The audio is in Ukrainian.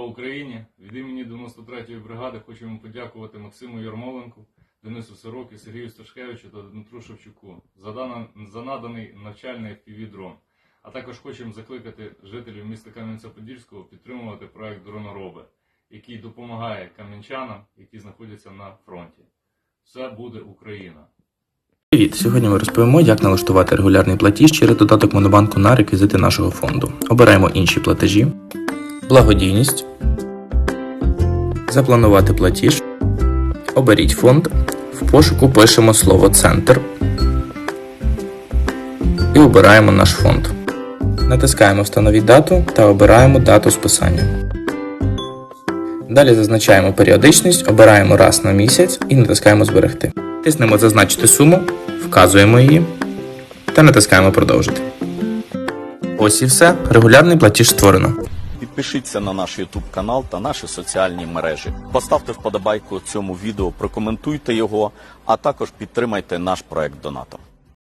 Україні! Від імені 93-ї бригади хочемо подякувати Максиму Ярмоленку, Денису Сорокі, Сергію Сташкевичу та Дмитру Шевчуку за, дана- за наданий навчальний FPV-дрон. А також хочемо закликати жителів міста Кам'янця-Подільського підтримувати проект Дронороби, який допомагає кам'янчанам, які знаходяться на фронті. Все буде Україна! Привіт! Сьогодні ми розповімо, як налаштувати регулярний платіж через додаток Монобанку на реквізити нашого фонду. Обираємо інші платежі, благодійність, запланувати платіж, оберіть фонд, в пошуку пишемо слово Центр і обираємо наш фонд. Натискаємо Встановіть дату та обираємо дату списання. Далі зазначаємо періодичність, обираємо раз на місяць і натискаємо Зберегти. Тиснемо Зазначити суму, вказуємо її та натискаємо Продовжити. Ось і все. Регулярний платіж створено. Підпишіться на наш YouTube канал та наші соціальні мережі. Поставте вподобайку цьому відео, прокоментуйте його, а також підтримайте наш проект донатом.